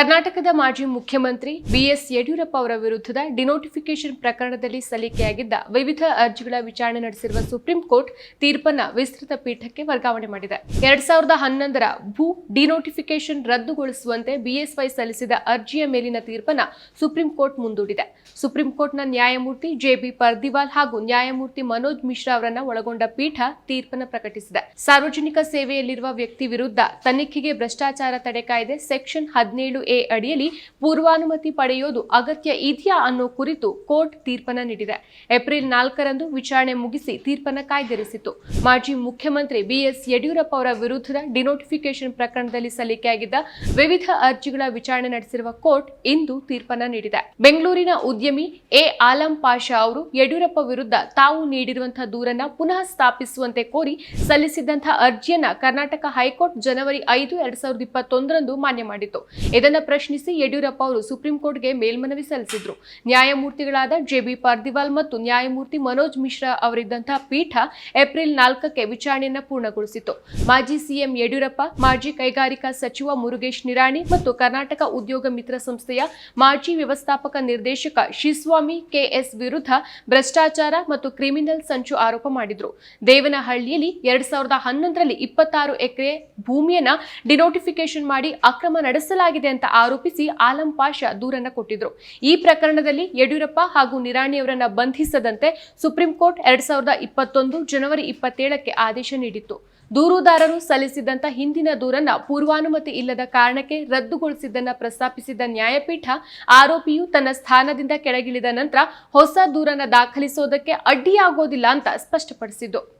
ಕರ್ನಾಟಕದ ಮಾಜಿ ಮುಖ್ಯಮಂತ್ರಿ ಬಿಎಸ್ ಯಡಿಯೂರಪ್ಪ ಅವರ ವಿರುದ್ಧದ ಡಿನೋಟಿಫಿಕೇಶನ್ ಪ್ರಕರಣದಲ್ಲಿ ಸಲ್ಲಿಕೆಯಾಗಿದ್ದ ವಿವಿಧ ಅರ್ಜಿಗಳ ವಿಚಾರಣೆ ನಡೆಸಿರುವ ಸುಪ್ರೀಂ ಕೋರ್ಟ್ ತೀರ್ಪನ್ನ ವಿಸ್ತೃತ ಪೀಠಕ್ಕೆ ವರ್ಗಾವಣೆ ಮಾಡಿದೆ. ಎರಡ್ ಸಾವಿರದ ಹನ್ನೊಂದರ ಭೂ ಡಿನೋಟಿಫಿಕೇಶನ್ ರದ್ದುಗೊಳಿಸುವಂತೆ ಬಿಎಸ್ವೈ ಸಲ್ಲಿಸಿದ ಅರ್ಜಿಯ ಮೇಲಿನ ತೀರ್ಪನ್ನ ಸುಪ್ರೀಂ ಕೋರ್ಟ್ ಮುಂದೂಡಿದೆ. ಸುಪ್ರೀಂ ಕೋರ್ಟ್ನ ನ್ಯಾಯಮೂರ್ತಿ ಜೆಬಿ ಪರ್ದಿವಾಲ್ ಹಾಗೂ ನ್ಯಾಯಮೂರ್ತಿ ಮನೋಜ್ ಮಿಶ್ರಾ ಅವರನ್ನ ಒಳಗೊಂಡ ಪೀಠ ತೀರ್ಪನ್ನು ಪ್ರಕಟಿಸಿದೆ. ಸಾರ್ವಜನಿಕ ಸೇವೆಯಲ್ಲಿರುವ ವ್ಯಕ್ತಿ ವಿರುದ್ಧ ತನಿಖೆಗೆ ಭ್ರಷ್ಟಾಚಾರ ತಡೆ ಕಾಯ್ದೆ ಸೆಕ್ಷನ್ ಹದಿನೇಳು ಎ ಅಡಿಯಲ್ಲಿ ಪೂರ್ವಾನುಮತಿ ಪಡೆಯೋದು ಅಗತ್ಯ ಇದೆಯಾ ಅನ್ನೋ ಕುರಿತು ಕೋರ್ಟ್ ತೀರ್ಪನ್ನ ನೀಡಿದೆ. ಏಪ್ರಿಲ್ ನಾಲ್ಕರಂದು ವಿಚಾರಣೆ ಮುಗಿಸಿ ತೀರ್ಪನ ಕಾಯ್ದಿರಿಸಿತು ಮಾಜಿ ಮುಖ್ಯಮಂತ್ರಿ ಬಿಎಸ್ ಯಡಿಯೂರಪ್ಪ ಅವರ ವಿರುದ್ಧದ ಡಿನೋಟಿಫಿಕೇಶನ್ ಪ್ರಕರಣದಲ್ಲಿ ಸಲ್ಲಿಕೆಯಾಗಿದ್ದ ವಿವಿಧ ಅರ್ಜಿಗಳ ವಿಚಾರಣೆ ನಡೆಸಿರುವ ಕೋರ್ಟ್ ಇಂದು ತೀರ್ಪನ್ನ ನೀಡಿದೆ. ಬೆಂಗಳೂರಿನ ಉದ್ಯಮಿ ಎ ಆಲಂ ಪಾಷಾ ಅವರು ಯಡಿಯೂರಪ್ಪ ವಿರುದ್ಧ ತಾವು ನೀಡಿರುವಂತಹ ದೂರನ್ನ ಪುನಃ ಸ್ಥಾಪಿಸುವಂತೆ ಕೋರಿ ಸಲ್ಲಿಸಿದ್ದಂತಹ ಅರ್ಜಿಯನ್ನ ಕರ್ನಾಟಕ ಹೈಕೋರ್ಟ್ ಜನವರಿ ಐದು, ಎರಡ್ ಸಾವಿರದ ಇಪ್ಪತ್ತೊಂದರಂದು ಮಾನ್ಯ ಮಾಡಿತ್ತು. ಇದನ್ನ ಪ್ರಶ್ನಿಸಿ ಯಡಿಯೂರಪ್ಪ ಅವರು ಸುಪ್ರೀಂ ಕೋರ್ಟ್ಗೆ ಮೇಲ್ಮನವಿ ಸಲ್ಲಿಸಿದ್ರು. ನ್ಯಾಯಮೂರ್ತಿಗಳಾದ ಜೆಬಿ ಪಾರ್ದಿವಾಲ್ ಮತ್ತು ನ್ಯಾಯಮೂರ್ತಿ ಮನೋಜ್ ಮಿಶ್ರಾ ಅವರಿದ್ದಂತಹ ಪೀಠ ಏಪ್ರಿಲ್ ನಾಲ್ಕಕ್ಕೆ ವಿಚಾರಣೆಯನ್ನು ಪೂರ್ಣಗೊಳಿಸಿತು ಮಾಜಿ ಸಿಎಂ ಯಡಿಯೂರಪ್ಪ, ಮಾಜಿ ಕೈಗಾರಿಕಾ ಸಚಿವ ಮುರುಗೇಶ್ ನಿರಾಣಿ ಮತ್ತು ಕರ್ನಾಟಕ ಉದ್ಯೋಗ ಮಿತ್ರ ಸಂಸ್ಥೆಯ ಮಾಜಿ ವ್ಯವಸ್ಥಾಪಕ ನಿರ್ದೇಶಕ ಶಿಸ್ವಾಮಿ ಕೆಎಸ್ ವಿರುದ್ಧ ಭ್ರಷ್ಟಾಚಾರ ಮತ್ತು ಕ್ರಿಮಿನಲ್ ಸಂಚು ಆರೋಪ ಮಾಡಿದ್ರು. ದೇವನಹಳ್ಳಿಯಲ್ಲಿ ಎರಡ್ ಸಾವಿರದ ಹನ್ನೊಂದರಲ್ಲಿ ಇಪ್ಪತ್ತಾರು ಎಕರೆ ಭೂಮಿಯನ್ನ ಡಿನೋಟಿಫಿಕೇಶನ್ ಮಾಡಿ ಅಕ್ರಮ ನಡೆಸಲಾಗಿದೆ ಅಂತ ಆರೋಪಿಸಿ ಆಲಂ ಪಾಷಾ ದೂರನ್ನ ಕೊಟ್ಟಿದ್ರು. ಈ ಪ್ರಕರಣದಲ್ಲಿ ಯಡಿಯೂರಪ್ಪ ಹಾಗೂ ನಿರಾಣಿಯವರನ್ನ ಬಂಧಿಸದಂತೆ ಸುಪ್ರೀಂ ಕೋರ್ಟ್ ಎರಡ್ ಸಾವಿರದ ಇಪ್ಪತ್ತೊಂದು ಜನವರಿ ಇಪ್ಪತ್ತೇಳಕ್ಕೆ ಆದೇಶ ನೀಡಿತ್ತು. ದೂರುದಾರರು ಸಲ್ಲಿಸಿದಂತ ಹಿಂದಿನ ದೂರನ್ನ ಪೂರ್ವಾನುಮತಿ ಇಲ್ಲದ ಕಾರಣಕ್ಕೆ ರದ್ದುಗೊಳಿಸಿದ್ದನ್ನ ಪ್ರಸ್ತಾಪಿಸಿದ ನ್ಯಾಯಪೀಠ ಆರೋಪಿಯು ತನ್ನ ಸ್ಥಾನದಿಂದ ಕೆಳಗಿಳಿದ ನಂತರ ಹೊಸ ದೂರನ್ನ ದಾಖಲಿಸೋದಕ್ಕೆ ಅಡ್ಡಿಯಾಗೋದಿಲ್ಲ ಅಂತ ಸ್ಪಷ್ಟಪಡಿಸಿದ್ದು.